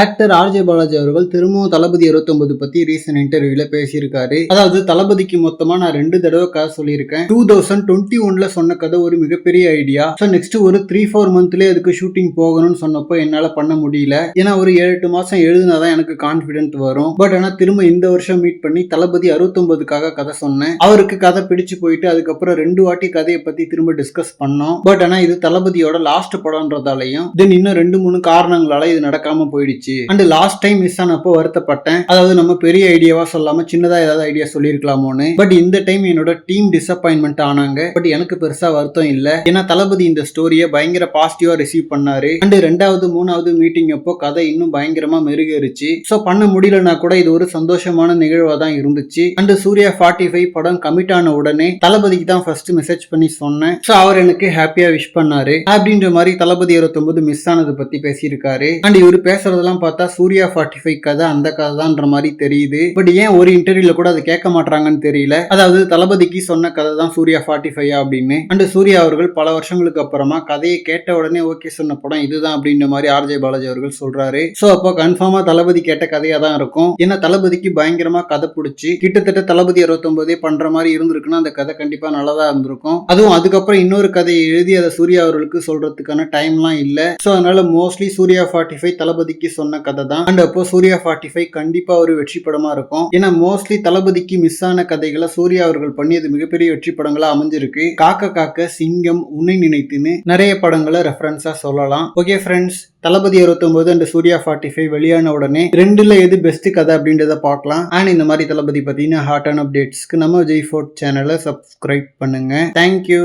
Actor RJ Balaji அவர்கள் திரும்பவும் தளபதி 29 பத்தி ரீசன்ட் இன்டர்வியூல பேசியிருக்காரு. அதாவது தளபதிக்கு மொத்தமா நான் ரெண்டு தடவை கதை சொல்லியிருக்கேன். டூ தௌசண்ட் டுவெண்ட்டி ஒன்ல சொன்ன கதை ஒரு மிகப்பெரிய ஐடியா ஸோ நெக்ஸ்ட் ஒரு த்ரீ ஃபோர் மந்த்லேயே அதுக்கு ஷூட்டிங் போகணும்னு சொன்னப்போ என்னால் பண்ண முடியல. ஏன்னா ஒரு ஏழு எட்டு மாசம் எழுதினாதான் எனக்கு கான்ஃபிடென்ட் வரும். பட் ஆனால் திரும்ப இந்த வருஷம் மீட் பண்ணி தளபதி 69க்காக கதை சொன்னேன். அவருக்கு கதை பிடிச்சு போயிட்டு அதுக்கப்புறம் ரெண்டு வாட்டி கதையை பத்தி திரும்ப டிஸ்கஸ் பண்ணோம். பட் ஆனால் இது தளபதியோட லாஸ்ட் படம்ன்றதாலையும் தென் இன்னும் ரெண்டு மூணு காரணங்களால இது நடக்காம போயிடுச்சு. அண்ட் லாஸ்ட் டைம் மிஸ் ஆனப்போ வருத்தப்பட்டேன். அதாவது நம்ம பெரிய ஐடியாவா சொல்லாம சின்னதா ஏதாவது ஐடியா சொல்லியிருக்கலாமோன்னு. பட் இந்த டைம் என்னோட டீம் டிசப்பாயின்மெண்ட் ஆனாங்க. பட் எனக்கு பெருசா வருத்தம் இல்ல. ஏன்னா தளபதி இந்த ஸ்டோரியை பயங்கர பாசிட்டிவா ரிசீவ் பண்ணாரு. அண்ட் ரெண்டாவது மூணாவது மீட்டிங் அப்போ கதை இன்னும் பயங்கரமா மெருகேறுச்சு. ஸோ பண்ண முடியலன்னா கூட இது ஒரு சந்தோஷமான நிகழ்வா தான் இருந்துச்சு. அண்ட் சூர்யா ஃபார்ட்டி ஃபைவ் படம் கமிட் ஆன உடனே தளபதிக்கு தான் ஃபர்ஸ்ட் மெசேஜ் பண்ணி சொன்னேன். ஸோ அவர் எனக்கு ஹாப்பியா விஷ் பண்ணாரு. அப்படின்ற மாதிரி தளபதி 29 மிஸ் ஆனது பத்தி பேசியிருக்காரு. அண்ட் இவர் பேசுறதெல்லாம் பார்த்தா சூர்யா ஃபார்ட்டி ஃபைவ் கதை அந்த கதை தான்ற மாதிரி தெரியுது. பட் ஏன் ஒரு இன்டர்வியூல கூட அதை கேட்க மாட்டாங்கன்னு தெரியல. அதாவது தளபதிக்கு சொன்ன கதை தான் சூர்யா ஃபார்ட்டி ஃபைவ் அப்படின்னு. அண்ட் சூர்யா அவர்கள் பல வருஷங்களுக்கு அப்புறமா கதையை கேட்ட உடனே ஓகே சொன்ன படம் இதுதான் அப்படின்ற மாதிரி ஆர்ஜே பாலாஜி அவர்கள் சொல்றாரு. சோ அப்போ கன்ஃபார்மா தளபதி கேட்ட கதையா தான் இருக்கும். ஏன்னா தளபதிக்கு பயங்கரமா கதை பிடிச்சி கிட்டத்தட்ட தளபதி 69 பண்ற மாதிரி இருந்திருக்குன்னா அந்த கதை கண்டிப்பா நல்லதா இருந்திருக்கும். அதுவும் அதுக்கப்புறம் இன்னொரு கதையை எழுதி அதை சூர்யா அவர்களுக்கு சொல்றதுக்கான டைம்லாம் இல்ல. சோ அதனால மோஸ்ட்லி சூர்யா ஃபார்ட்டி ஃபைவ் தளபதிக்கு சொன்ன கதை தான் அண்ட் அப்போ சூர்யா ஃபார்ட்டி ஃபைவ் கண்டிப்பா ஒரு வெற்றி படமா இருக்கும். ஏன்னா மோஸ்ட்லி தளபதிக்கு மிஸ் ஆன கதைகளை சூர்யா அவர்கள் பண்ணியது மிகப்பெரிய வெற்றி படங்களா அமைஞ்சிருக்கு. காக்க காக்க சிங்கம் உன்னை நினைத்துன்னு நிறைய படங்களை ரெஃபரன்ஸா சொல்லலாம். Okay friends Thalapathy 29 and Suriya forty five வெளியான உடனே ரெண்டுல எது பெஸ்ட் கதை அப்படின்றத பார்க்கலாம். அண்ட் இந்த மாதிரி தளபதி பார்த்தீங்கன்னா ஹாட் அண்ட் அப்டேட்ஸ்க்கு நம்ம ஜெய் ஃபோர்ட் சேனலை சப்ஸ்கிரைப் பண்ணுங்க. Thank you